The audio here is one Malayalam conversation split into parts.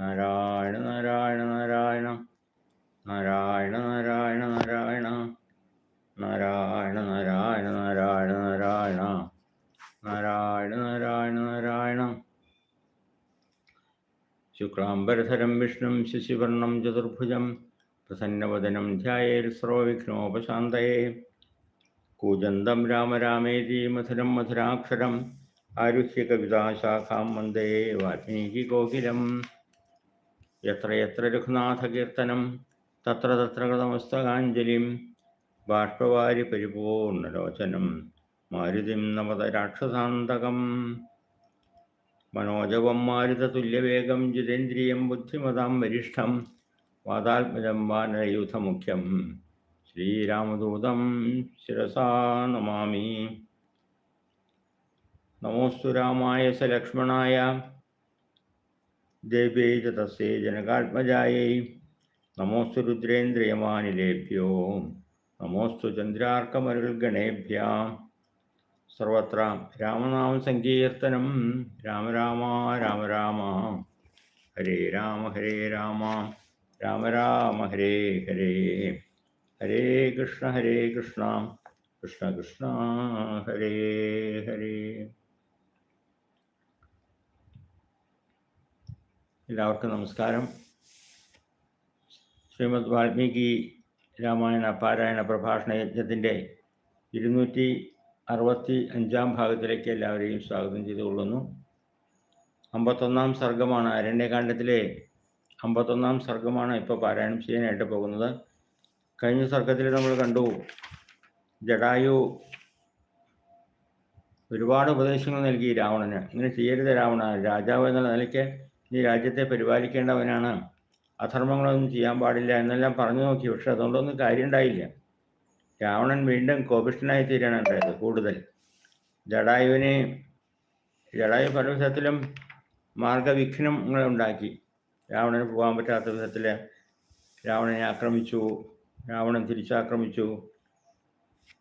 നാരായണ നാരായണ നാരായണ. നാരായണ നാരായണ നാരായണ. നാരായണ നാരായണ നാരായണ നാരായണ. നാരായണ നാരായണ നാരായണ. ശുക്ലാംബരധരം വിഷ്ണും ശശിവർണം ചതുർഭുജം. പ്രസന്നവദനം ധ്യായേൽ സർവവിഘ്നോപശാന്തയെ. കൂജന്തം രാമരാമേതി മധുരം മധുരാക്ഷരം. ആരുഹ്യ കവിതാശാഖാം വന്ദേ. വാൽമീകി കോകിലം യത്ര യത്ര രഘുനാഥകീർത്തനം തത്ര തത്ര കൃതമസ്തകാഞ്ജലിം ബാഷ്പവാരി പരിപൂർണലോചനം മാരുതിം നമത രാക്ഷസാന്തകം മനോജവം മാരുതതുല്യവേഗം ജിതേന്ദ്രിയം ബുദ്ധിമതാം വരിഷ്ഠം വാതാത്മജം വാനരയൂഥമുഖ്യം ശ്രീരാമദൂതം ശിരസാ നമാമി. നമോസ്തു രാമായ സ ലക്ഷ്മണായ देवे च तस्यै जनकात्मजायै। नमोऽस्तु रुद्रेन्द्रियमानिलेभ्यो। नमोऽस्तु चन्द्रार्कमरुगणेभ्यां सर्वत्र रामनामसङ्कीर्तनं राम राम राम राम। हरे राम हरे राम। राम राम, हरे हरे। हरे कृष्ण हरे कृष्ण। कृष्ण कृष्ण, हरे हरे। എല്ലാവർക്കും നമസ്കാരം. ശ്രീമദ് വാൽമീകി രാമായണ പാരായണ പ്രഭാഷണ യജ്ഞത്തിന്റെ ഇരുന്നൂറ്റി അറുപത്തി അഞ്ചാം ഭാഗത്തിലേക്ക് എല്ലാവരെയും സ്വാഗതം ചെയ്തുകൊള്ളുന്നു അമ്പത്തൊന്നാം സർഗമാണ് അരണ്യകാണ്ഡത്തിലെ അമ്പത്തൊന്നാം സർഗമാണ് ഇപ്പോൾ പാരായണം ചെയ്യാനായിട്ട് പോകുന്നത്. കഴിഞ്ഞ സർഗത്തിൽ നമ്മൾ കണ്ടു ജഡായു ഒരുപാട് ഉപദേശങ്ങൾ നൽകി രാവണന്. ഇങ്ങനെ ചെയ്യരുത് രാവണ രാജാവ് എന്നുള്ള നിലയ്ക്ക് ഈ രാജ്യത്തെ പരിപാലിക്കേണ്ടവനാണ്. അധർമ്മങ്ങളൊന്നും ചെയ്യാൻ പാടില്ല എന്നെല്ലാം പറഞ്ഞു നോക്കി. പക്ഷെ അതുകൊണ്ടൊന്നും കാര്യം ഉണ്ടായില്ല രാവണൻ വീണ്ടും കോപിഷ്ഠനായി തീരാണ് ഉണ്ടായത് കൂടുതൽ. ജടായുവിനെ ജടായു പല വിധത്തിലും മാർഗവിഘ്നങ്ങൾ ഉണ്ടാക്കി. രാവണന് പോകാൻ പറ്റാത്ത വിധത്തിൽ രാവണനെ ആക്രമിച്ചു. രാവണൻ തിരിച്ചാക്രമിച്ചു.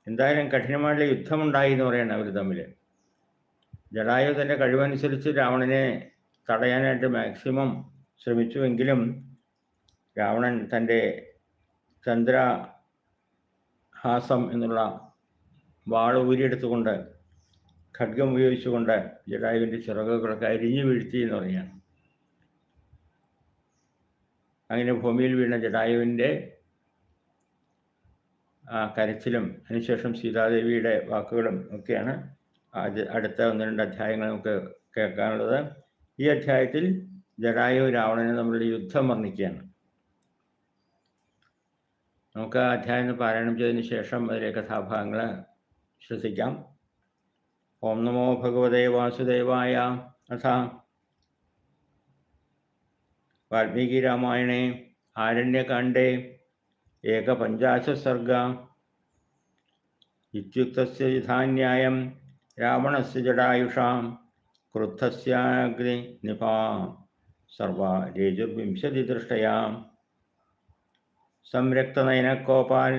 എന്തായാലും കഠിനമായിട്ടുള്ള യുദ്ധമുണ്ടായി എന്ന് പറയണം അവർ തമ്മിൽ ജടായു തന്റെ കഴിവനുസരിച്ച് രാവണനെ തടയാനായിട്ട് മാക്സിമം ശ്രമിച്ചുവെങ്കിലും രാവണൻ തന്റെ ചന്ദ്രഹാസം എന്നുള്ള വാൾ ഊരിയെടുത്തുകൊണ്ട് ഖഡ്ഗം ഉപയോഗിച്ചുകൊണ്ട് ജഡായുവിന്റെ ചിറകുകളൊക്കെ അരിഞ്ഞു വീഴ്ത്തി എന്ന് പറയുകയാണ് അങ്ങനെ ഭൂമിയിൽ വീണ ജഡായുവിന്റെ കരച്ചിലും അതിനുശേഷം സീതാദേവിയുടെ വാക്കുകളും ഒക്കെയാണ് അടുത്ത ഒന്ന് രണ്ട് അധ്യായങ്ങൾ നമുക്ക് കേൾക്കാനുള്ളത്. ഈ അധ്യായത്തിൽ ജടായു രാവണനെ തമ്മിലുള്ള യുദ്ധം വർണിക്കുകയാണ്. നമുക്ക് ആ അധ്യായം പാരായണം ചെയ്തതിന് ശേഷം അതിലെ കഥാഭാഗങ്ങൾ ശ്രദ്ധിക്കാം ഓം നമോ ഭഗവതേ വാസുദേവായ അഥ വാൽമീകി രാമായണേ ആരണ്യകാണ്ഡേ ഏകപഞ്ചാശസർഗ ഇത്യുക്തസ്യ യുധാന്യായം രാവണസ്യ ജടായുഷാം क्रुद्धस्याग्नि निपा सर्वा रेजुर्विंशतिदृष्टया संरक्तनयनकोपाल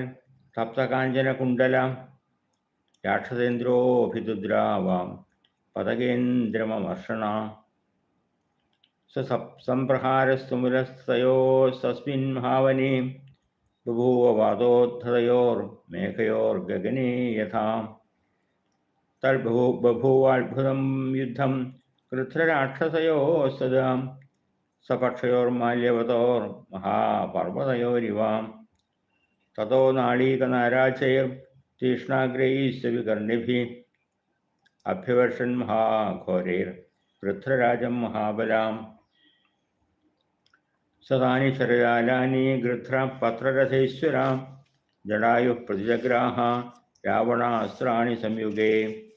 तप्तकाञ्चनकुण्डल राक्षसेन्द्रोऽभिदुद्रावां पदकेन्द्रममर्षणा स सम्प्रहारस्तुमुलस्तयोस्तस्मिन् भावने बभूव वादोद्धतयोर्मेघयोर्गगने यथा। तर्भवो बभूवाद्भुतं युद्धं कृत्रराक्षसयो सदा सपक्षयोर्माल्यवतोर्महापर्वतयोरिव। ततो नाळीकनाराचैर्तीक्ष्णाग्रैश्च विकर्णिभिः अभ्यवर्षन् महाघोरैर्वृथ्रराजं महाबलाम् सदानि शरजालानि गृध्रपत्ररथेश्वरा जडायुः प्रतिजग्राः रावणास्त्राणि संयुगे।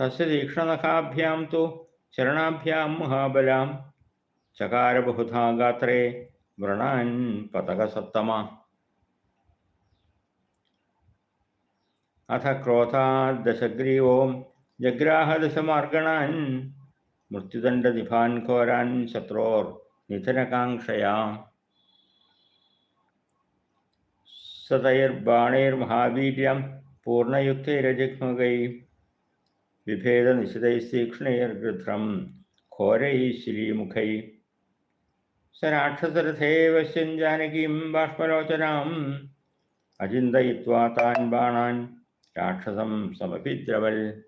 तस्य तीक्ष्णनखाभ्यां तु चरणाभ्यां महाबलां। चकारबहुधा गात्रे व्रणान् पतकसत्तमा अथ क्रोधाद्दशग्रीवों जग्राहदशमार्गणान् मृत्युदण्डदिभान् घोरान् शत्रोर्निधनकाङ्क्षया सतैर्बाणैर्महावीर्यं पूर्णयुक्तैरजग्मगैः വിഭേദനിശിതൈസ്തീക്ഷ്ണൈർഗൃധ്രം ഘോരൈ ശ്രീമുഖൈ സ രാക്ഷസരഥേവശ്യം ജാനകീം ബാഷ്പലോചനാം അചിന്തയിത്വാ താൻ ബാണാൻ രാക്ഷസം സമഭിദ്രവൽ.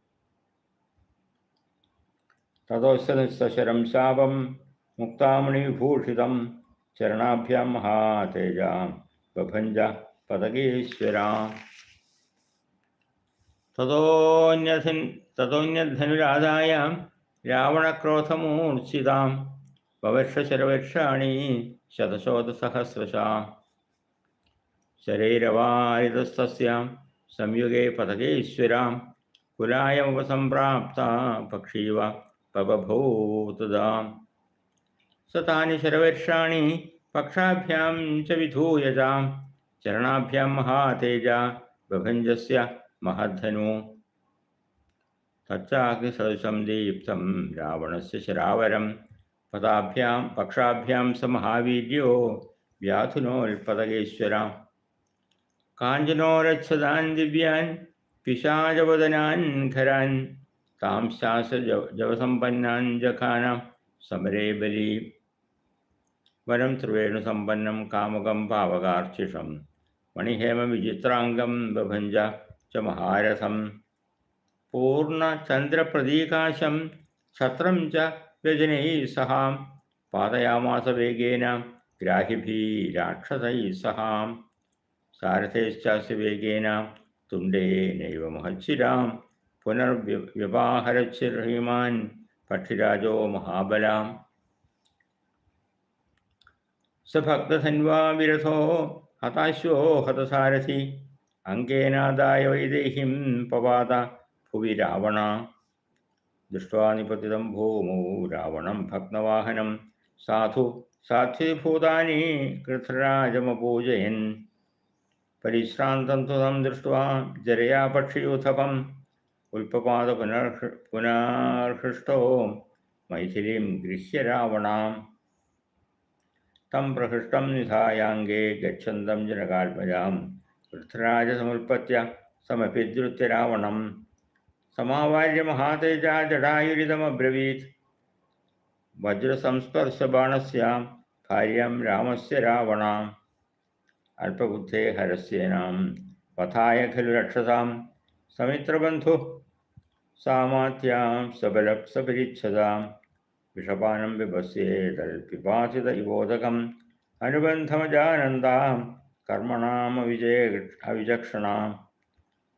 തഥോസ്തനിസ്തശരം ശാപം മുക്താമണിവിഭൂഷിതം ചരണാഭ്യാം മഹാതേജാം ബഭഞ്ച പതകേശ്വരാം. तथोन्यधनुराधायां रावणक्रोधमूर्च्छितां भवक्षशरवक्षाणी शतशोधसहस्रशां शरीरवारितस्तस्यां संयुगे पथकेश्वरां कुलायमुपसम्प्राप्ता पक्षीव पवभूतदां। स तानि शरवक्षाणि पक्षाभ्यां च विधूयजां, चरणाभ्यां महातेजा बभञ्जस्य महद्धनु तच्चाग्निसदृशं दीप्तं रावणस्य शरावरं पदाभ्यां पक्षाभ्यां स महावीर्यो व्याधुनोल्पदगेश्वरा काञ्चनोरच्छदान् दिव्यान् पिशाचवदनान् खरान् तांशास जवसम्पन्नान् जखान समरे बली वनं त्रिवेणुसम्पन्नं कामुकं पावकार्चिषं मणिहेमविचित्राङ्गं बभञ्ज च महारथं पूर्णचन्द्रप्रदीकाशं छत्रं च व्यजनैः सह पादयामास वेगेन ग्राहिभिः राक्षसैः सह सारथेश्चास्य वेगेन तुण्डेनैव महच्छिरां पुनर्व्यपाहरच्छिर्हीमान् पक्षिराजो महाबलाम् स भक्तधन्वा विरथो हताश्वो അങ്കേനാദായ വൈദേഹിം പവാദ ഭുവി രാവണ. ദൃഷ്ട്വാ നിപതിതം ഭൂമോ രാവണം ഭഗ്നവാഹനം. സാധു സാധ്വീഭൂതാനി കൃഥരാജമപൂജയൻ പരിശ്രാന്തം ത്വം ദൃഷ്ട്വാ ജരയാ പക്ഷിയൂഥപം ഉൽപ്പപാത പുനർഹൃ പുനർഹൃഷ്ടോ മൈഥിലീം ഗൃഹ്യ രാവണാം. തം പ്രഹൃഷ്ടം നിധായാംഗേ ഗച്ഛന്തം ജനകാത്മജാം. പൃഥ്വിരാജസമുൽപ്പത്യ സമഭിദ്രുത്യ രാവണം സമാവാര്യ മഹാതേജാ ജടായുരിതമബ്രവീത് വജ്രസംസ്പർശബാണസ്യാം ഭാര്യം രാമസ്യ രാവണാം. അല്പബുദ്ധേ ഹരസ്യേനാം. പഥായ ഖലു രക്ഷതാം. സമിത്രബന്ധു സാമാത്യാം സബലപ്സപരിച്ഛതാം വിഷപാനം വിഭസ്യേതൽ പിപാസിത ഇവോദകം. അനുബന്ധമജാനന്ദാം अनुबन्धमजानन्दां कर्मणामविजय अविचक्षणां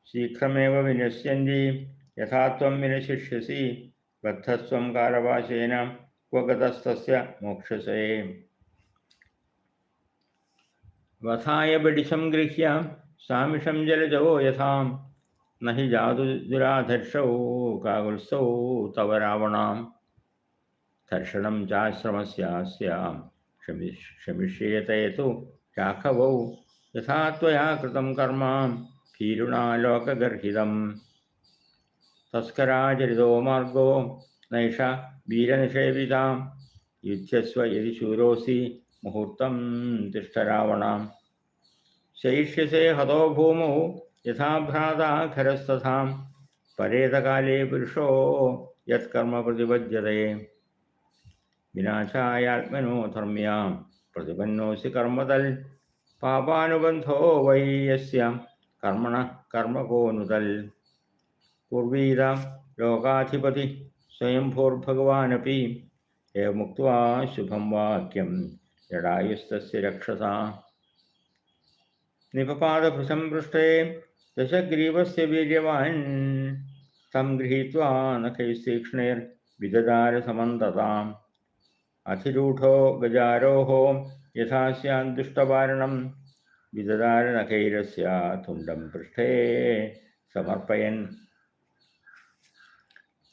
शीघ्रमेव विनश्यन्ति, यथा त्वं विनशिष्यसि बद्धस्त्वं कालपाशेन क्व गतस्तस्य मोक्षसे। वधाय बडिशं गृह्य, सामिषं जलजो यथां न हि जादुदुराधर्षौ काकुत्स्थौ तव रावणां धर्षणं चाश्रमस्यास्यां क्षमि क्षमिष्येत तु राघवौ यथा त्वया कृतं कर्म भीरुणा लोकगर्हितं तस्कराचरितो मार्गो नैष वीरनिषेवितां युध्यस्व यदि शूरोऽसि मुहूर्तं तिष्ठ शैष्यसे हतो भूमौ यथा भ्राता खरस्तथां परेतकाले पुरुषो यत्कर्म प्रतिपद्यते। विनाशायात्मनो धर्म्यां प्रतिपन्नोऽसि कर्मतल् പാപാനുബന്ധോ വൈ യസ്യാം കർമ്മണ കർമ്മകോനുതൽ പൂർവീത ലോകാധിപതി സ്വയംഭൂർഭഗവാനപി മുക്വാ ശുഭം വാക്യം ജടായുസ്തസ്യ രക്ഷസ. നിപപാദഭൃസംപൃഷ്ടേ ദശഗ്രീവസ്യ വീര്യവാൻ. തം ഗൃഹീത്വാ നഖൈസ്തീക്ഷ്ണേർ വിദദാര സമന്തതാം അധിരൂഢോ ഗജാരോഹോ യഥാസ്യാന്തുഷ്ടവാരണം വിദധാരണഖൈരസ്യ തുണ്ടം പൃഷ്ഠേ സമർപ്പയൻ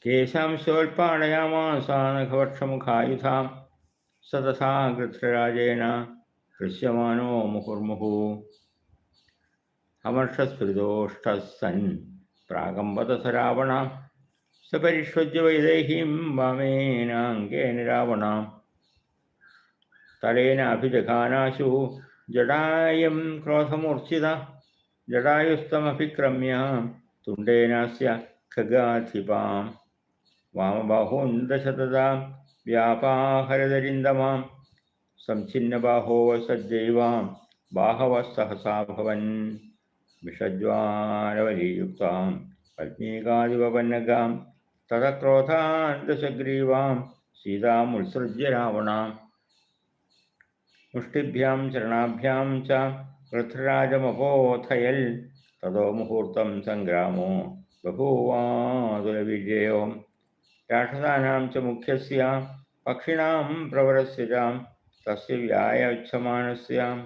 കേശാംശോൽപ്പാടയാമാസാനഘവക്ഷമുഖായുധാം സതസാ കൃത്രരാജേണ ഹൃശ്യമാനോ മുഹുർമുഹു അമർഷസ്ഫുരിതോഷ്ടസൻ പ്രാകംബതസ രാവണ സപരിഷ്വജ്യ വൈദേഹീം വാമേനാങ്കേന രാവണാം തലേന അഭിജഘാനാശു. ജടായം ക്രോധമൂർച്ഛിത ജടായുസ്തമഭിക്രമ്യ തുണ്ടേനാസ്യ ഖഗാധിപാം. വാമബാഹോന്തശതതാം വ്യാപാഹരതരിന്ദമാം. സംഛിന്നബാഹോ സജ്ജൈവാം. ബാഹവസ്സഹസാഭവൻ വിഷജ്വാലവലീയുക്താം പത്നീകാദിവപന്നകാം തഥക്രോധാന്തശഗ്രീവാം. സീതാമുത്സൃജ്യ രാവണാം मुष्टिभ्यां चरणाभ्यां च पृथ्वीराजमपोथयल्। तदो मुहूर्तं सङ्ग्रामो बभूवादुलविजयो। राक्षसानां च मुख्यस्य, पक्षिणां प्रवरस्य च, तस्य व्यायच्छमानस्य।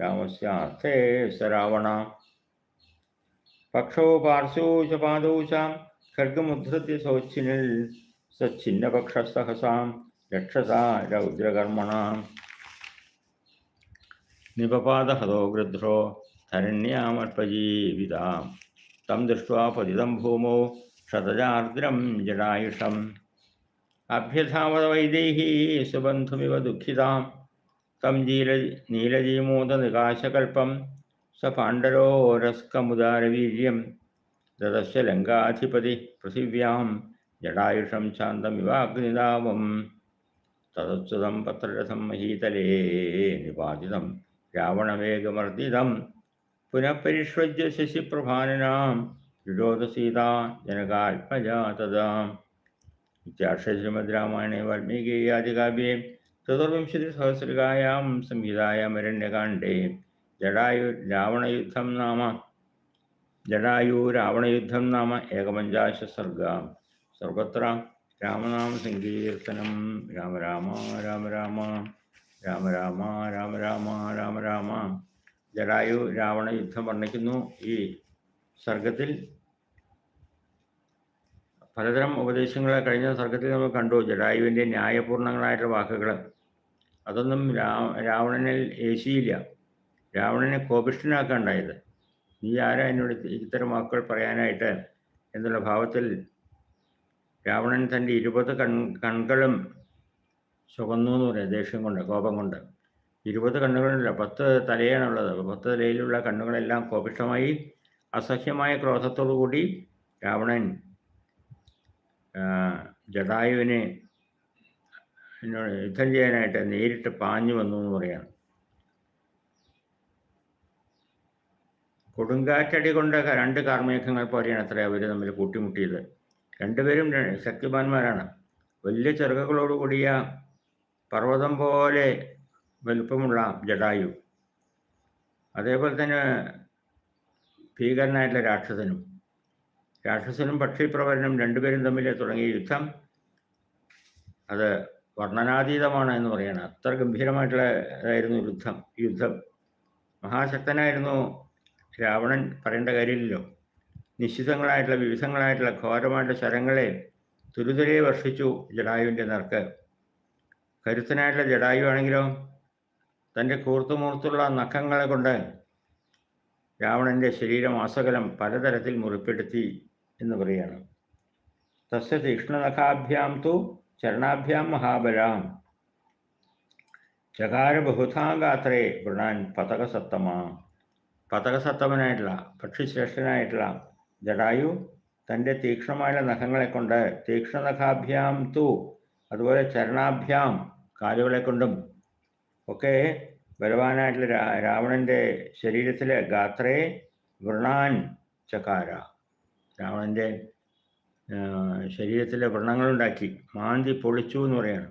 रामस्य अर्थे स रावण। पक्षौ पार्श्वौ च पादौ च, खड्गमुद्धृत्य सौच्छिनिल् सच्छिन्नपक्षसहसां रक्षसा रौद्रकर्मणा। നിപപാതഹതോ ഗൃധ്രോ ധരണ്യാമർപ്പജീവിതാം തം ദൃഷ്ട്വാ പതിതം ഭൂമോ ശതജാർദ്രം ജടായുഷം അഭ്യധാവത വൈദേഹീ സുബന്ധുമിവ ദുഃഖിതാം തം ജീല നീലജീമോദനികാശകൽപ്പം സ പാണ്ഡരോരസ്കമുദാരവീര്യം ദദശ്യ ലങ്കാധിപതി പൃഥിവ്യാം ജടായുഷം ശാന്തമിവാഗ്നിതാവം തദസ്തുതം പത്രരഥം മഹീതലേ നിപാതിതം रावणवेगमर्दितं पुनः परिष्वज्य शशिप्रभानिनां विडोदसीता जनकात्मजा तदा इत्यार्षश्रीमद् रामायणे वाल्मीकि आदिकाव्ये चतुर्विंशतिसहस्रिकायां संहितायाम् अरण्यकाण्डे जडायु रावणयुद्धं नाम जडायुरावणयुद्धं नाम एकपञ्चाशत् सर्ग सर्वत्र रामनामसङ्कीर्तनं राम राम राम राम രാമ രാമ രാമ രാമ രാമ രാമ. ജടായു രാവണ യുദ്ധം വർണിക്കുന്നു ഈ സർഗത്തിൽ. പലതരം ഉപദേശങ്ങളെ കഴിഞ്ഞ സർഗത്തിൽ നമ്മൾ കണ്ടു. ജടായുവിന്റെ ന്യായപൂർണങ്ങളായിട്ടുള്ള വാക്കുകൾ. അതൊന്നും രാ രാവണനിൽ ഏശിയില്ല. രാവണനെ കോപിഷ്ഠനാക്കാണ്ടായത്. നീ ആരാ എന്നോട് ഇത്തരം വാക്കുകൾ പറയാനായിട്ട് എന്നുള്ള ഭാവത്തിൽ രാവണൻ തന്റെ ഇരുപത് കൺ കൺകളും ചുവന്നു എന്ന് പറയാം ദേഷ്യം കൊണ്ട് കോപം കൊണ്ട്. ഇരുപത് കണ്ണുകളില്ല പത്ത് തലയാണുള്ളത്. പത്ത് തലയിലുള്ള കണ്ണുകളെല്ലാം കോപിഷ്ടമായി അസഹ്യമായ ക്രോധത്തോടു കൂടി രാവണൻ ജടായുവിനെ യുദ്ധം ചെയ്യാനായിട്ട് നേരിട്ട് പാഞ്ഞു വന്നു എന്ന് പറയാണ് കൊടുങ്കാറ്റടി കൊണ്ട് രണ്ട് കാർമേഘങ്ങൾ പോലെയാണ് അത്ര അവർ തമ്മിൽ കൂട്ടിമുട്ടിയത്. രണ്ടുപേരും ശക്തിമാന്മാരാണ്. വലിയ ചെറുകകളോടുകൂടിയ പർവതം പോലെ വലുപ്പമുള്ള ജടായു അതേപോലെ തന്നെ ഭീകരനായിട്ടുള്ള രാക്ഷസനും. രാക്ഷസനും പക്ഷിപ്രവരനും രണ്ടുപേരും തമ്മിൽ തുടങ്ങിയ യുദ്ധം അത് വർണനാതീതമാണ് എന്ന് പറയണം. അത്ര ഗംഭീരമായിട്ടുള്ളതായിരുന്നു യുദ്ധം. യുദ്ധം. മഹാശക്തനായിരുന്നു രാവണൻ പറയേണ്ട കാര്യമില്ലല്ലോ. നിശ്ചിതങ്ങളായിട്ടുള്ള വിവിധങ്ങളായിട്ടുള്ള ഘോരമായിട്ടുള്ള ശരങ്ങളെ തുരുതുരെ വർഷിച്ചു ജടായുവിന്റെ നേർക്ക് കരുത്തനായിട്ടുള്ള ജടായു ആണെങ്കിലോ തന്റെ കൂർത്തുമൂർത്തുള്ള നഖങ്ങളെ കൊണ്ട് രാവണന്റെ ശരീരം ആസകലം പലതരത്തിൽ മുറിപ്പെടുത്തി എന്ന് പറയുകയാണ്. തസ്യ തീക്ഷ്ണനഖാഭ്യാം തു ചരണാഭ്യാം മഹാബലാം. ചകാര ബഹുധാഗാത്രേ വൃണാൻ പതകസത്തമാ. പതകസത്തമനായിട്ടുള്ള പക്ഷിശ്രേഷ്ഠനായിട്ടുള്ള ജടായു തന്റെ തീക്ഷ്ണമായ നഖങ്ങളെ കൊണ്ട് തീക്ഷ്ണനഖാഭ്യാം തു അതുപോലെ ചരണാഭ്യാം കാലുകളെ കൊണ്ടും ഒക്കെ ബലവാനായിട്ടുള്ള രാവണന്റെ ശരീരത്തിലെ ഗാത്രേ വൃണാൻ ചകാര. രാവണന്റെ ശരീരത്തിലെ വ്രണങ്ങളുണ്ടാക്കി മാന്തി പൊളിച്ചു എന്ന് പറയാണ്.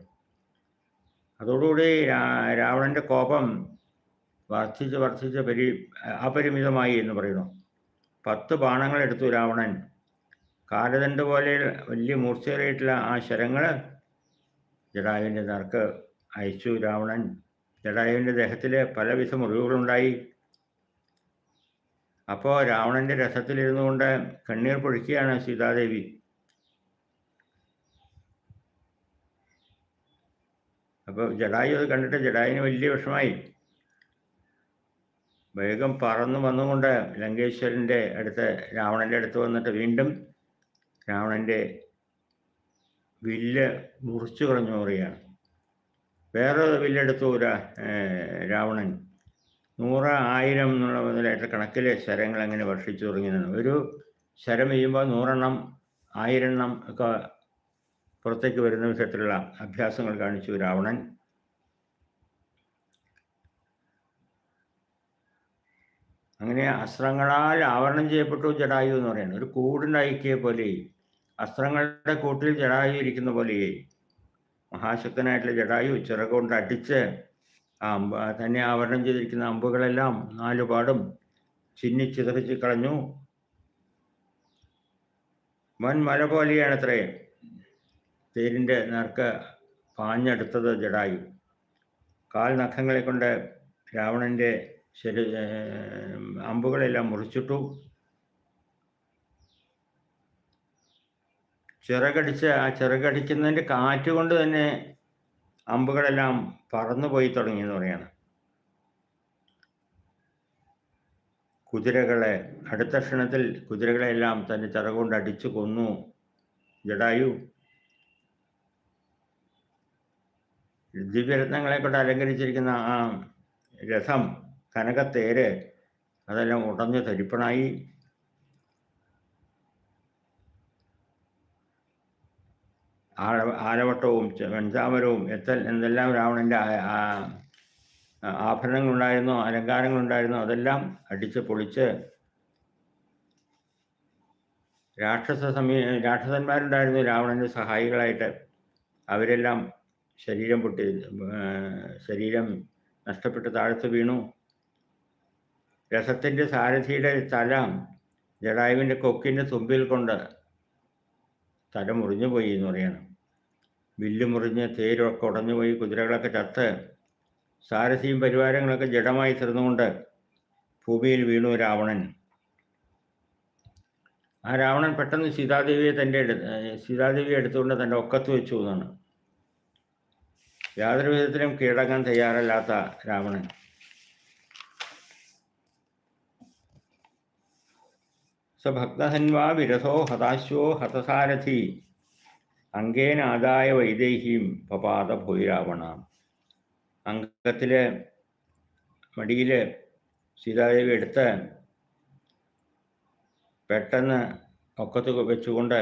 അതോടുകൂടി രാവണന്റെ കോപം വർദ്ധിച്ച് വർദ്ധിച്ച് പരി അപരിമിതമായി എന്ന് പറയുന്നു. പത്ത് ബാണങ്ങൾ എടുത്തു രാവണൻ. കാലദണ്ഡ് പോലെ വലിയ മൂർച്ചയേറിയിട്ടുള്ള ആ ശരങ്ങൾ ജടായുവിന്റെ നേർക്ക് അയച്ചു രാവണൻ. ജടായുവിന്റെ ദേഹത്തിൽ പലവിധ മുറിവുകളുണ്ടായി. അപ്പോൾ രാവണന്റെ രഥത്തിലിരുന്നു കൊണ്ട് കണ്ണീർ പൊഴിക്കുകയാണ് സീതാദേവി. അപ്പോൾ ജഡായു അത് കണ്ടിട്ട് ജഡായുവിന് വലിയ വിഷമായി വേഗം പറന്നു വന്നുകൊണ്ട് ലങ്കേശ്വരന്റെ അടുത്ത് രാവണന്റെ അടുത്ത് വന്നിട്ട് വീണ്ടും രാവണന്റെ വില്ല് മുറിച്ചു കളഞ്ഞു പറയുകയാണ് വേറെ വില്ലെടുത്തു രാവണൻ. നൂറ് ആയിരം എന്നുള്ള മുതലായിട്ട് കണക്കിലെ ശരങ്ങൾ അങ്ങനെ ഭക്ഷിച്ചു തുടങ്ങിയതാണ്. ഒരു ശരം ചെയ്യുമ്പോൾ നൂറെണ്ണം ആയിരെണ്ണം ഒക്കെ പുറത്തേക്ക് വരുന്ന വിധത്തിലുള്ള അഭ്യാസങ്ങൾ കാണിച്ചു രാവണൻ. അങ്ങനെ അസ്ത്രങ്ങളാൽ ആവരണം ചെയ്യപ്പെട്ടു ജഡായു എന്ന് പറയുന്നത്. ഒരു കൂടുണ്ടായിക്കിയ പോലെയും അസ്ത്രങ്ങളുടെ കൂട്ടിൽ ജടായു ഇരിക്കുന്ന പോലെയേ മഹാശക്തനായിട്ടുള്ള ജടായു ചിറകൊണ്ട് അടിച്ച് അമ്പ തന്നെ ആവരണം ചെയ്തിരിക്കുന്ന അമ്പുകളെല്ലാം നാലുപാടും ചിന്നിച്ചിതറിച്ച് കളഞ്ഞു. വൻ മല പോലെയാണ് അത്രേ തേരിന്റെ നേർക്ക് പാഞ്ഞെടുത്തത് ജടായു കാൽ നഖങ്ങളെ കൊണ്ട് രാവണന്റെ ശരി അമ്പുകളെല്ലാം മുറിച്ചിട്ടു. ചിറകടിച്ച് ആ ചിറകടിക്കുന്നതിന്റെ കാറ്റ് കൊണ്ട് തന്നെ അമ്പുകളെല്ലാം പറന്നു പോയി തുടങ്ങി എന്ന് പറയാണ്. കുതിരകളെ അടുത്ത ക്ഷണത്തിൽ കുതിരകളെല്ലാം തന്റെ ചിറകൊണ്ട് അടിച്ചു കൊന്നു. ജടായു ദിവ്യരത്നങ്ങളെ കൊണ്ട് അലങ്കരിച്ചിരിക്കുന്ന ആ രഥം കനകത്തേര് അതെല്ലാം ഉടഞ്ഞ് തരിപ്പണായി. ആഴ ആലവട്ടവും വെൺചാമരവും എത്തൽ എന്തെല്ലാം രാവണന്റെ ആഭരണങ്ങളുണ്ടായിരുന്നോ അലങ്കാരങ്ങളുണ്ടായിരുന്നോ അതെല്ലാം അടിച്ച് പൊളിച്ച് രാക്ഷസ സമീ രാക്ഷസന്മാരുണ്ടായിരുന്നു രാവണന്റെ സഹായികളായിട്ട്. അവരെല്ലാം ശരീരം പൊട്ടി ശരീരം നഷ്ടപ്പെട്ട് താഴ്ത്തു വീണു. രസത്തിന്റെ സാരഥിയുടെ തല ജടായുവിന്റെ കൊക്കിന്റെ തുമ്പിൽ കൊണ്ട് തല മുറിഞ്ഞു പോയി എന്ന് പറയണം. വില്ല് മുറിഞ്ഞ് തേരൊക്കെ ഉടഞ്ഞു പോയി കുതിരകളൊക്കെ ചത്ത് സാരഥിയും പരിവാരങ്ങളൊക്കെ ജഡമായി തീർന്നുകൊണ്ട് ഭൂമിയിൽ വീണു രാവണൻ. ആ രാവണൻ പെട്ടെന്ന് സീതാദേവിയെ തന്റെ സീതാദേവിയെ എടുത്തുകൊണ്ട് തന്റെ ഒക്കത്ത് വെച്ചു എന്നാണ്. യാതൊരു വിധത്തിലും കീഴടങ്ങാൻ തയ്യാറല്ലാത്ത രാവണൻ. സ ഭക്തഹന്വാ വിരസോ ഹതാശ്വോ ഹതസാരഥി. അങ്കേനാദായ വൈദേഹിയും പപാത ഭൂരാവണ അങ്കത്തിലെ മടിയിൽ സീതാദേവി എടുത്ത് പെട്ടെന്ന് ഒക്കത്ത് വെച്ചുകൊണ്ട്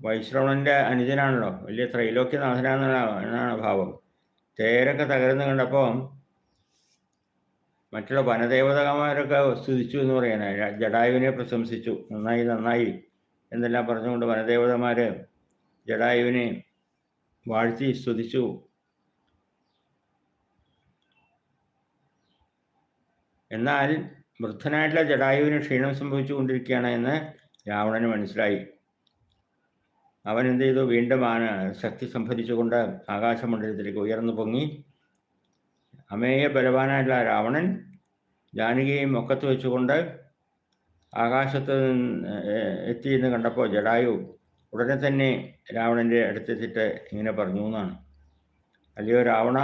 വൈശ്രവണന്റെ അനുജനാണല്ലോ. വലിയ ത്രൈലോക്യനാഥനാണെന്നുള്ള എന്നാണ് ഭാവം. തേരൊക്കെ തകർന്നു കണ്ടപ്പോൾ മറ്റുള്ള വനദേവതമാരൊക്കെ സ്തുതിച്ചു എന്ന് പറയണേ ജഡായുവിനെ പ്രശംസിച്ചു. നന്നായി നന്നായി എന്നെല്ലാം പറഞ്ഞുകൊണ്ട് വനദേവതമാർ ജഡായുവിനെ വാഴ്ത്തി സ്തുതിച്ചു. എന്നാൽ വൃദ്ധനായിട്ടുള്ള ജഡായുവിന് ക്ഷീണം സംഭവിച്ചുകൊണ്ടിരിക്കുകയാണ് എന്ന് രാവണന് മനസ്സിലായി. അവൻ എന്ത് ചെയ്തു? വീണ്ടും ശക്തി സംഭരിച്ചുകൊണ്ട് ആകാശമണ്ഡലത്തിലേക്ക് ഉയർന്നു പൊങ്ങി അമേയ ബലവാനായിട്ടുള്ള രാവണൻ ജാനകിയെയും ഒക്കത്ത് വെച്ചുകൊണ്ട് ആകാശത്ത് എത്തിയെന്ന് കണ്ടപ്പോൾ ജഡായു ഉടനെ തന്നെ രാവണന്റെ അടുത്തെത്തിയിട്ട് ഇങ്ങനെ പറഞ്ഞു എന്നാണ്. അല്ലയോ രാവണ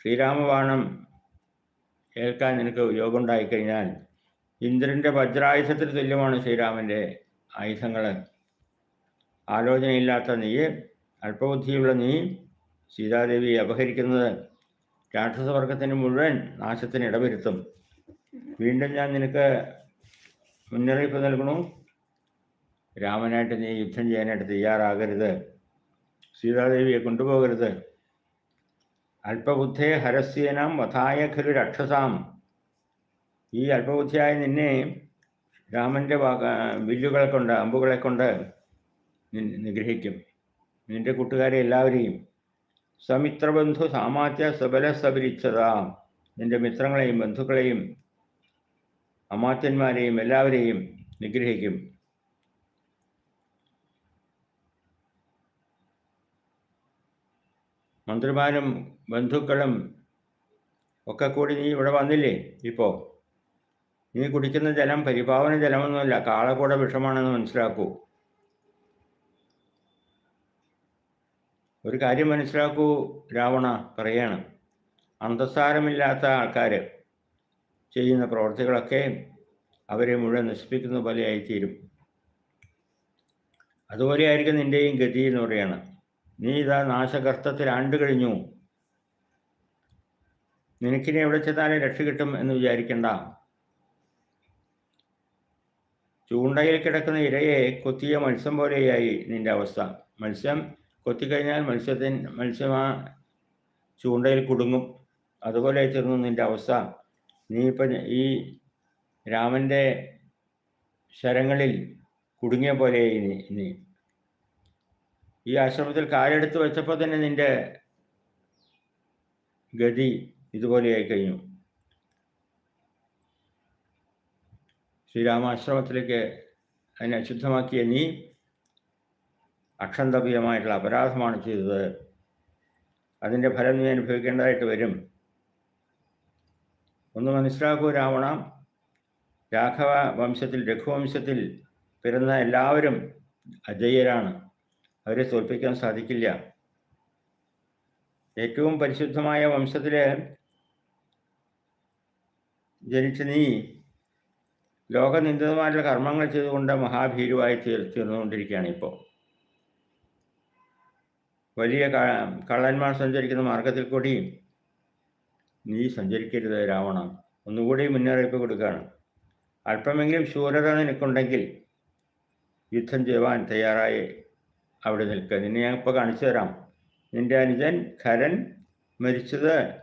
ശ്രീരാമബാണം ഏൽക്കാൻ നിനക്ക് യോഗം ഉണ്ടായിക്കഴിഞ്ഞാൽ ഇന്ദ്രന്റെ വജ്രായുധത്തിന് തുല്യമാണ് ശ്രീരാമന്റെ ആയുധങ്ങൾ ആലോചനയില്ലാത്ത നീ അല്പബുദ്ധിയുള്ള നീ സീതാദേവിയെ അപഹരിക്കുന്നത് രാക്ഷസവർഗത്തിന് മുഴുവൻ നാശത്തിന് ഇടവരുത്തും. വീണ്ടും ഞാൻ നിനക്ക് മുന്നറിയിപ്പ് നൽകണു രാമനായിട്ട് നീ യുദ്ധം ചെയ്യാനായിട്ട് തയ്യാറാകരുത്. സീതാദേവിയെ കൊണ്ടുപോകരുത്. അല്പബുദ്ധേ ഹരസ്യേനാം വധായ ഖലു രക്ഷസാം. ഈ അല്പബുദ്ധിയായ നിന്നെ രാമന്റെ വില്ലുകളെ കൊണ്ട് അമ്പുകളെ കൊണ്ട് നിഗ്രഹിക്കും. നിന്റെ കൂട്ടുകാരെ എല്ലാവരെയും സമിത്രബന്ധു സാമാത്യ സബല സബരിച്ചത നിന്റെ മിത്രങ്ങളെയും ബന്ധുക്കളെയും അമാത്യന്മാരെയും എല്ലാവരെയും നിഗ്രഹിക്കും. മന്ത്രിമാരും ബന്ധുക്കളും ഒക്കെ കൂടി നീ ഇവിടെ വന്നില്ലേ? ഇപ്പോൾ നീ കുടിക്കുന്ന ജലം പരിപാവന ജലമൊന്നുമല്ല കാളകൂട വിഷമാണെന്ന് മനസ്സിലാക്കൂ. ഒരു കാര്യം മനസ്സിലാക്കൂ രാവണ പറയാണ്. അന്തസാരമില്ലാത്ത ആൾക്കാർ ചെയ്യുന്ന പ്രവർത്തികളൊക്കെ അവരെ മുഴുവൻ നശിപ്പിക്കുന്ന പോലെയായി തീരും അതുപോലെ അതുപോലെയായിരിക്കും നിന്റെയും ഗതി എന്ന് പറയാണ്. നീ ഇതാ നാശകർത്തത്തിൽ ആണ്ടു കഴിഞ്ഞു. നിനക്കിനി എവിടെ ചെന്നാലും രക്ഷ കിട്ടും എന്ന് വിചാരിക്കണ്ട. ചൂണ്ടയിൽ കിടക്കുന്ന ഇരയെ കൊത്തിയ മത്സ്യം പോലെയായി നിന്റെ അവസ്ഥ. മത്സ്യം കൊത്തിക്കഴിഞ്ഞാൽ മത്സ്യത്തിൻ മത്സ്യം ആ ചൂണ്ടയിൽ കുടുങ്ങും. അതുപോലെ തീർന്നു നിന്റെ അവസ്ഥ. നീ ഇപ്പം ഈ രാമന്റെ ശരങ്ങളിൽ കുടുങ്ങിയ പോലെ നീ ഈ ആശ്രമത്തിൽ കാലെടുത്ത് വെച്ചപ്പോൾ തന്നെ നിന്റെ ഗതി ഇതുപോലെയായി കഴിഞ്ഞു. ശ്രീരാമാശ്രമത്തിലേക്ക് അതിനെ അശുദ്ധമാക്കിയ നീ അക്ഷന്തവ്യമായിട്ടുള്ള അപരാധമാണ് ചെയ്തത്. അതിന്റെ ഫലം നീ അനുഭവിക്കേണ്ടതായിട്ട് വരും. ഒന്ന് മനസ്സിലാക്കൂ രാവണ രാഘവ വംശത്തിൽ രഘുവംശത്തിൽ പിറന്ന എല്ലാവരും അജയ്യരാണ് അവരെ തോൽപ്പിക്കാൻ സാധിക്കില്ല. ഏറ്റവും പരിശുദ്ധമായ വംശത്തിലെ ജനിച്ച നീ ലോകനിന്ദിതമായിട്ടുള്ള കർമ്മങ്ങൾ ചെയ്തുകൊണ്ട് മഹാഭീരുവായി തീർ തീർന്നുകൊണ്ടിരിക്കുകയാണ് ഇപ്പോൾ. വലിയ കള്ളന്മാർ സഞ്ചരിക്കുന്ന മാർഗത്തിൽ കൂടി നീ സഞ്ചരിക്കരുത് രാവണ ഒന്നുകൂടി മുന്നറിയിപ്പ് കൊടുക്കുകയാണ് അല്പമെങ്കിലും ശൂരത നിനക്കുണ്ടെങ്കിൽ യുദ്ധം ചെയ്യുവാൻ തയ്യാറായി അവിടെ നിൽക്കുക നിന്നെ ഞാൻ ഇപ്പോൾ കാണിച്ചു തരാം. നിന്റെ അനുജൻ ഖരൻ മരിച്ചത്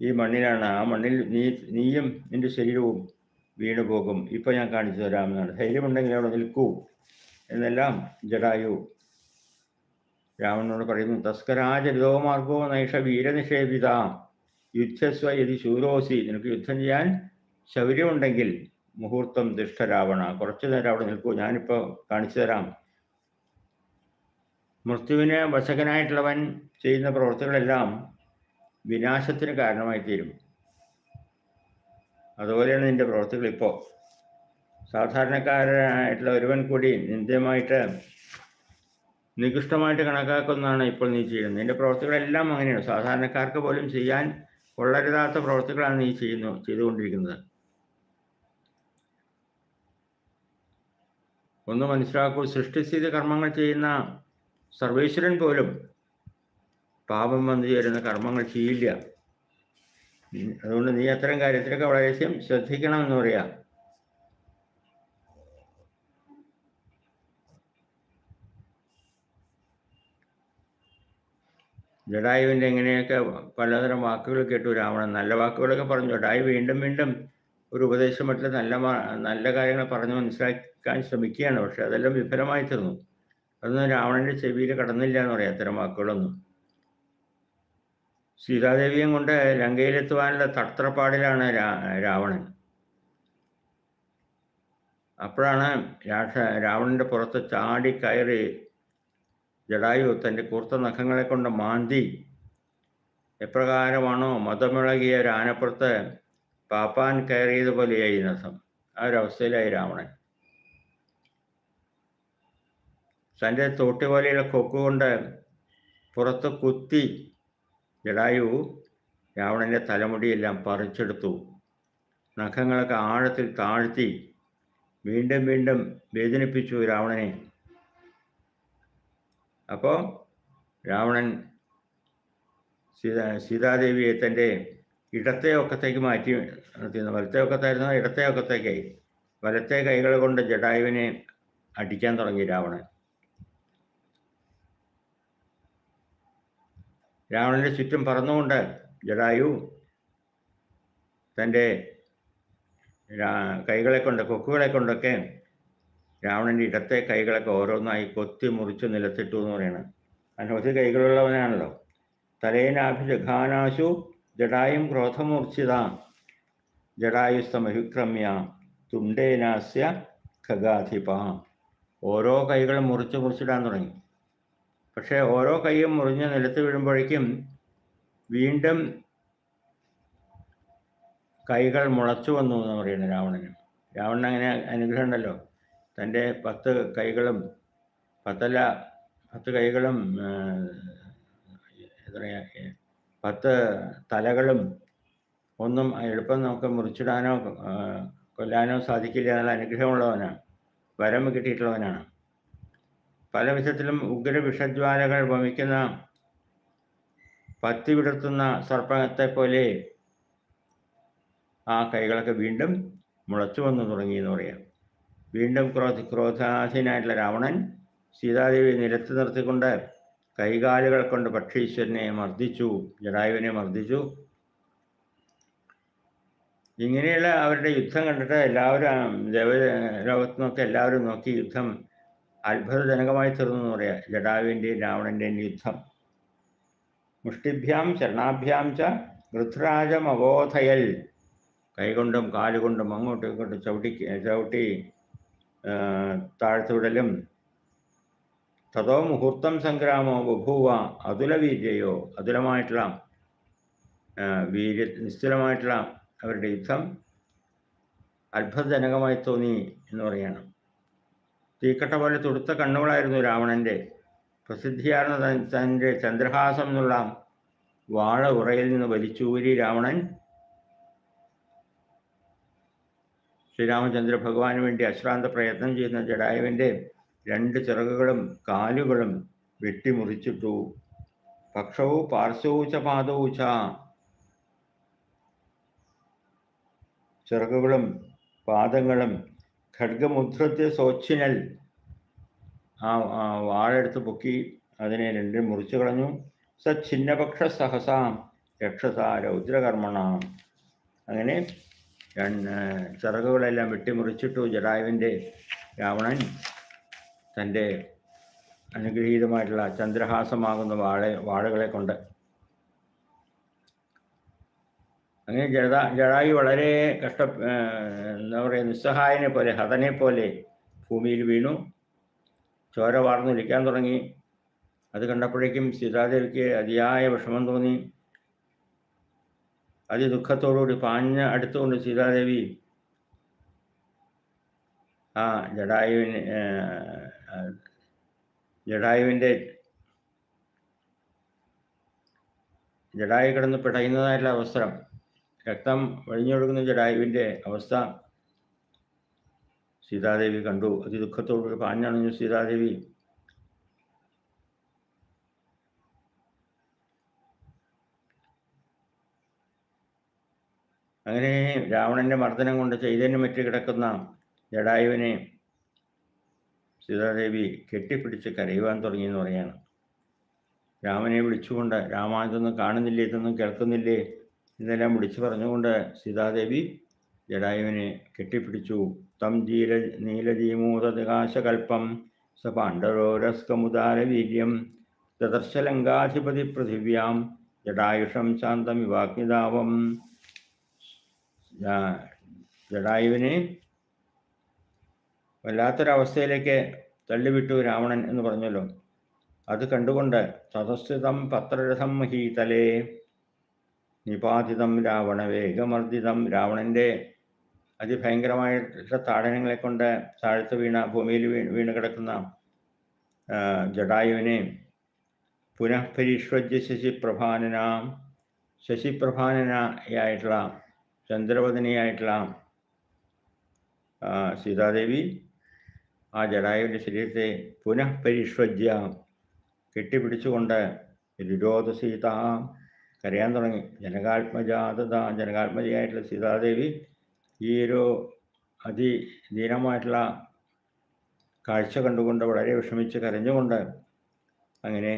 ഈ മണ്ണിലാണ്. ആ മണ്ണിൽ നീ നീയും നിന്റെ ശരീരവും വീണുപോകും ഇപ്പോൾ ഞാൻ കാണിച്ചു തരാമെന്നാണ്. ധൈര്യമുണ്ടെങ്കിൽ അവിടെ നിൽക്കൂ. എന്നെല്ലാം ജഡായു. രാവണനോട് പറയുന്നു തസ്കരാജ മാർഗോ നൈഷ വീരനിഷേപിത യുദ്ധസ്വ യതി ശൂരോസി. നിനക്ക് യുദ്ധം ചെയ്യാൻ ശൗര്യമുണ്ടെങ്കിൽ മുഹൂർത്തം ദുഷ്ട രാവണ കുറച്ചു നേരം അവിടെ നിൽക്കൂ ഞാനിപ്പോൾ കാണിച്ചു തരാം. മൃത്യുവിന് വശകനായിട്ടുള്ളവൻ ചെയ്യുന്ന പ്രവൃത്തികളെല്ലാം വിനാശത്തിന് കാരണമായി തീരും അതുപോലെയാണ് നിന്റെ പ്രവൃത്തികൾ ഇപ്പോൾ സാധാരണക്കാരനായിട്ടുള്ള ഒരുവൻ കൂടി നിന്ദ്യമായിട്ട് നികൃഷ്ടമായിട്ട് കണക്കാക്കുന്നതാണ് ഇപ്പോൾ നീ ചെയ്യുന്നത്. നിന്റെ പ്രവൃത്തികളെല്ലാം അങ്ങനെയാണ്. സാധാരണക്കാർക്ക് പോലും ചെയ്യാൻ കൊള്ളരുതാത്ത പ്രവൃത്തികളാണ് നീ ചെയ്യുന്നു ചെയ്തുകൊണ്ടിരിക്കുന്നത്. ഒന്ന് മനസ്സിലാക്കൂ സൃഷ്ടിസ്ഥിതി കർമ്മങ്ങൾ ചെയ്യുന്ന സർവേശ്വരൻ പോലും പാപം വന്നു ചേരുന്ന കർമ്മങ്ങൾ ചെയ്യില്ല. അതുകൊണ്ട് നീ അത്തരം കാര്യത്തിലൊക്കെ വളരെ ശ്രദ്ധിക്കണം എന്ന് പറയാം. ജഡായുവിന്റെ എങ്ങനെയൊക്കെ പലതരം വാക്കുകൾ കേട്ടു രാവണൻ. നല്ല വാക്കുകളൊക്കെ പറഞ്ഞു. ജഡായു വീണ്ടും വീണ്ടും ഒരു ഉപദേശം മറ്റുള്ള നല്ല നല്ല കാര്യങ്ങൾ പറഞ്ഞു മനസ്സിലാക്കാൻ ശ്രമിക്കുകയാണ്. പക്ഷെ അതെല്ലാം വിഫലമായി തീർന്നു. അതൊന്നും രാവണന്റെ ചെവിയിൽ കടന്നില്ല എന്ന് പറയാം അത്തരം വാക്കുകളൊന്നും. സീതാദേവിയും കൊണ്ട് ലങ്കയിലെത്തുവാനുള്ള തത്രപ്പാടിലാണ് രാവണൻ. അപ്പോഴാണ് രാക്ഷ രാവണന്റെ പുറത്ത് ചാടി കയറി ജഡായു തന്റെ കൂർത്ത നഖങ്ങളെ കൊണ്ട് മാന്തി എപ്രകാരമാണോ മതമിളകിയ ഒരു ആനപ്പുറത്ത് പാപ്പാൻ കയറിയതുപോലെയായി നസം ആ ഒരവസ്ഥയിലായി രാവണൻ. തന്റെ തോട്ടി പോലെയുള്ള കൊക്കുകൊണ്ട് പുറത്ത് കുത്തി ജഡായു രാവണന്റെ തലമുടിയെല്ലാം പറിച്ചെടുത്തു. നഖങ്ങളൊക്കെ ആഴത്തിൽ താഴ്ത്തി വീണ്ടും വീണ്ടും വേദനിപ്പിച്ചു രാവണനെ. അപ്പോൾ രാവണൻ സീതാ സീതാദേവിയെ തന്റെ ഇടത്തെ ഒക്കത്തേക്ക് മാറ്റി നിർത്തിയിരുന്നു. വലത്തെ ഒക്കത്തായിരുന്നു? ഇടത്തെ ഒക്കത്തേക്കായി. വലത്തെ കൈകൾ കൊണ്ട് ജഡായുവിനെ അടിക്കാൻ തുടങ്ങി രാവണൻ. രാവണന്റെ ചുറ്റും പറന്നുകൊണ്ട് ജഡായു തന്റെ കൈകളെ കൊണ്ട് കൊക്കുകളെ കൊണ്ടൊക്കെ രാവണന്റെ ഇടത്തെ കൈകളൊക്കെ ഓരോന്നായി കൊത്തി മുറിച്ച് നിലത്തിട്ടു എന്ന് പറയുന്നത് അനവധി കൈകളുള്ളവനാണല്ലോ. തലേനാഭിജഘാനാശു ജഡായും ക്രോധമൂർച്ഛിത. ജഡായുസ്തമഹിക്രമ്യ തുണ്ടേനാസ്യ ഖഗാധിപ ഓരോ കൈകളും മുറിച്ച് മുറിച്ചിടാൻ തുടങ്ങി. പക്ഷേ ഓരോ കൈയും മുറിഞ്ഞ് നിലത്ത് വീഴുമ്പോഴേക്കും വീണ്ടും കൈകൾ മുളച്ചു വന്നു എന്ന് പറയുന്നത് രാവണന്. രാവണൻ അങ്ങനെ അനുഗ്രഹം ഉണ്ടല്ലോ തന്റെ പത്ത് കൈകളും പത്തല്ല പത്ത് കൈകളും പറയുക പത്ത് തലകളും ഒന്നും എളുപ്പം നമുക്ക് മുറിച്ചിടാനോ കൊല്ലാനോ സാധിക്കില്ല എന്നുള്ള അനുഗ്രഹമുള്ളവനാണ്. വരം കിട്ടിയിട്ടുള്ളവനാണ്. പല വിധത്തിലും ഉഗ്ര വിഷജ്വാലകൾ വമിക്കുന്ന പത്തി വിടർത്തുന്ന സർപ്പത്തെ പോലെ ആ കൈകളൊക്കെ വീണ്ടും മുളച്ചു വന്നു തുടങ്ങി എന്ന് പറയാം. വീണ്ടും ക്രോധ ക്രോധാധീനായിട്ടുള്ള രാവണൻ സീതാദേവി നിരത്ത് നിർത്തിക്കൊണ്ട് കൈകാലുകൾ കൊണ്ട് പക്ഷീശ്വരനെ മർദ്ദിച്ചു ജടായുവിനെ മർദ്ദിച്ചു. ഇങ്ങനെയുള്ള അവരുടെ യുദ്ധം കണ്ടിട്ട് എല്ലാവരും ദേവ ലോകത്തു എല്ലാവരും നോക്കി യുദ്ധം അത്ഭുതജനകമായി തീർന്നു എന്ന് പറയാം. ജടാവിന്റെയും രാവണന്റെയും യുദ്ധം. മുഷ്ടിഭ്യാം ശരണാഭ്യാം ച ഋതുരാജമബോധയൽ കൈകൊണ്ടും കാലുകൊണ്ടും അങ്ങോട്ടും ഇങ്ങോട്ടും ചവിട്ടി ചവിട്ടി താഴ്ത്തുവിടലും തതോ മുഹൂർത്തം സംഗ്രാമോ ബഭൂവ അതുല വീര്യയോ അതുലമായിട്ടുള്ള വീര്യ നിശ്ചലമായിട്ടുള്ള അവരുടെ യുദ്ധം അത്ഭുതജനകമായി തോന്നി എന്ന് പറയണം. തീക്കട്ട പോലെ തുടുത്ത കണ്ണുകളായിരുന്നു രാവണന്റെ പ്രസിദ്ധിയാർന്ന തന്റെ ചന്ദ്രഹാസം എന്നുള്ള വാഴ ഉറയിൽ നിന്ന് വലിച്ചൂരി രാവണൻ ശ്രീരാമചന്ദ്ര ഭഗവാന് വേണ്ടി അശ്രാന്ത പ്രയത്നം ചെയ്യുന്ന ജഡായുവിന്റെ രണ്ട് ചിറകുകളും കാലുകളും വെട്ടിമുറിച്ചിട്ടു. പക്ഷവും പാർശ്വവും പാദവും ച. ചിറകുകളും പാദങ്ങളും ഖഡ്ഗമുദ്രത്തെ സോച്ചിനൽ ആ വാഴെടുത്ത് പൊക്കി അതിനെ രണ്ടും മുറിച്ചു കളഞ്ഞു. സ ഛിന്നപക്ഷ സഹസാം രക്ഷസ രൗദ്രകർമ്മണ. അങ്ങനെ ചിറകുകളെല്ലാം വെട്ടിമുറിച്ചിട്ടു ജഡായുവിന്റെ രാവണൻ തന്റെ അനുഗ്രഹീതമായിട്ടുള്ള ചന്ദ്രഹാസമാകുന്ന വാഴ വാഴകളെ കൊണ്ട്. അങ്ങനെ ജഡ ജഡായു വളരെ കഷ്ട എന്താ പറയുക നിസ്സഹായനെ പോലെ ഹതനെ പോലെ ഭൂമിയിൽ വീണു. ചോര വാർന്നൊലിക്കാൻ തുടങ്ങി. അത് കണ്ടപ്പോഴേക്കും സീതാദേവിക്ക് അതിയായ വിഷമം തോന്നി. അതിദുഃഖത്തോടുകൂടി പാഞ്ഞ അടുത്തുകൊണ്ട് സീതാദേവി ആ ജഡായുവിന് ജഡായുവിന്റെ ജടായു കിടന്ന് പിടയുന്നതായിട്ടുള്ള അവസരം രക്തം വഴിഞ്ഞൊഴുകുന്ന ജഡായുവിന്റെ അവസ്ഥ സീതാദേവി കണ്ടു. അതിദുഃഖത്തോടുകൂടി പാഞ്ഞണഞ്ഞു സീതാദേവി. അങ്ങനെ രാവണന്റെ മർദ്ദനം കൊണ്ട് ചൈതന്യം മറ്റ് കിടക്കുന്ന ജടായുവിനെ സീതാദേവി കെട്ടിപ്പിടിച്ച് കരയുവാൻ തുടങ്ങി എന്ന് പറയാണ്. രാമനെ വിളിച്ചുകൊണ്ട് രാമ ഇതൊന്നും കാണുന്നില്ലേ? ഇതൊന്നും കേൾക്കുന്നില്ലേ? ഇതെല്ലാം വിളിച്ചു പറഞ്ഞുകൊണ്ട് സീതാദേവി ജടായുവിനെ കെട്ടിപ്പിടിച്ചു. തം ജീല നീലജീമൂതകാശകൽപ്പം സ പാണ്ഡവോരസ്കമുദാരവീര്യം ദദർശലങ്കാധിപതി പൃഥിവ്യാം ജഡായുഷം ശാന്തമിവാഗ്നിതാവം ജഡായുവിനെ വല്ലാത്തൊരവസ്ഥയിലേക്ക് തള്ളിവിട്ടു രാവണൻ എന്ന് പറഞ്ഞല്ലോ. അത് കണ്ടുകൊണ്ട് തതസ്ഥിതം പത്രരഥം ഹീതലേ നിപാതിതം രാവണ വേഗമർദ്ദിതം. രാവണന്റെ അതിഭയങ്കരമായിട്ടുള്ള താടനങ്ങളെ കൊണ്ട് താഴ്ത്തു വീണ ഭൂമിയിൽ വീണ് കിടക്കുന്ന ജഡായുവിനെ പുനഃപരിഷ്വജ്യ ശശിപ്രഭാനന ശശിപ്രഭാനനായിട്ടുള്ള ചന്ദ്രവദനിയായിട്ടുള്ള സീതാദേവി ആ ജടായുവിന്റെ ശരീരത്തെ പുനഃപരിഷ്വജ്യ കെട്ടിപ്പിടിച്ചുകൊണ്ട് രുരോധ സീത കരയാൻ തുടങ്ങി. ജനകാത്മജാതത ജനകാത്മജയായിട്ടുള്ള സീതാദേവി ഈ ഒരു അതിദീനമായിട്ടുള്ള കാഴ്ച കണ്ടുകൊണ്ട് വളരെ വിഷമിച്ച് കരഞ്ഞുകൊണ്ട് അങ്ങനെ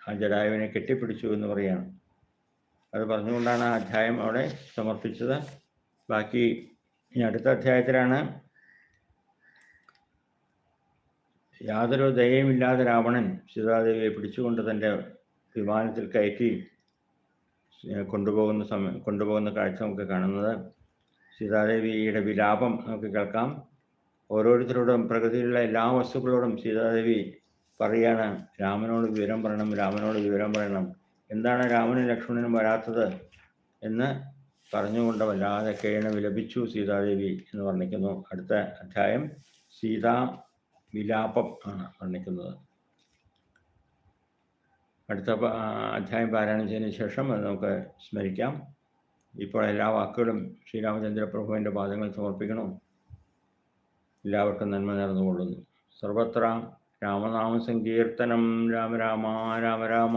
ആ ജടായുവിനെ കെട്ടിപ്പിടിച്ചു എന്ന് പറയാണ് അത് പറഞ്ഞുകൊണ്ടാണ് ആ അധ്യായം അവിടെ സമർപ്പിച്ചത്. ബാക്കി ഇനി അടുത്ത അധ്യായത്തിലാണ്. യാതൊരു ദയയുമില്ലാതെ രാവണൻ സീതാദേവിയെ പിടിച്ചുകൊണ്ട് തന്റെ വിമാനത്തിൽ കയറ്റി കൊണ്ടുപോകുന്ന സമയം കൊണ്ടുപോകുന്ന കാഴ്ച നമുക്ക് കാണുന്നത്. സീതാദേവിയുടെ വിലാപം നമുക്ക് കേൾക്കാം. ഓരോരുത്തരോടും പ്രകൃതിയിലുള്ള എല്ലാ വസ്തുക്കളോടും സീതാദേവി പറയുകയാണ് രാമനോട് വിവരം പറയണം രാമനോട് വിവരം പറയണം. എന്താണ് രാമനും ലക്ഷ്മണനും വരാത്തത് എന്ന് പറഞ്ഞുകൊണ്ട് വല്ലാതെ കേണ വിലപിച്ചു സീതാദേവി എന്ന് വർണിക്കുന്നു. അടുത്ത അധ്യായം സീതാ വിലാപം ആണ് വർണിക്കുന്നത്. അടുത്ത അധ്യായം പാരായണം ചെയ്തതിന് ശേഷം അത് നമുക്ക് സ്മരിക്കാം. ഇപ്പോൾ എല്ലാ വാക്കുകളും ശ്രീരാമചന്ദ്ര പ്രഭുവിന്റെ പാദങ്ങൾ സമർപ്പിക്കണം. എല്ലാവർക്കും നന്മ നേർന്നുകൊള്ളുന്നു. സർവത്ര രാമനാമ സങ്കീർത്തനം രാമ രാമ രാമ രാമ.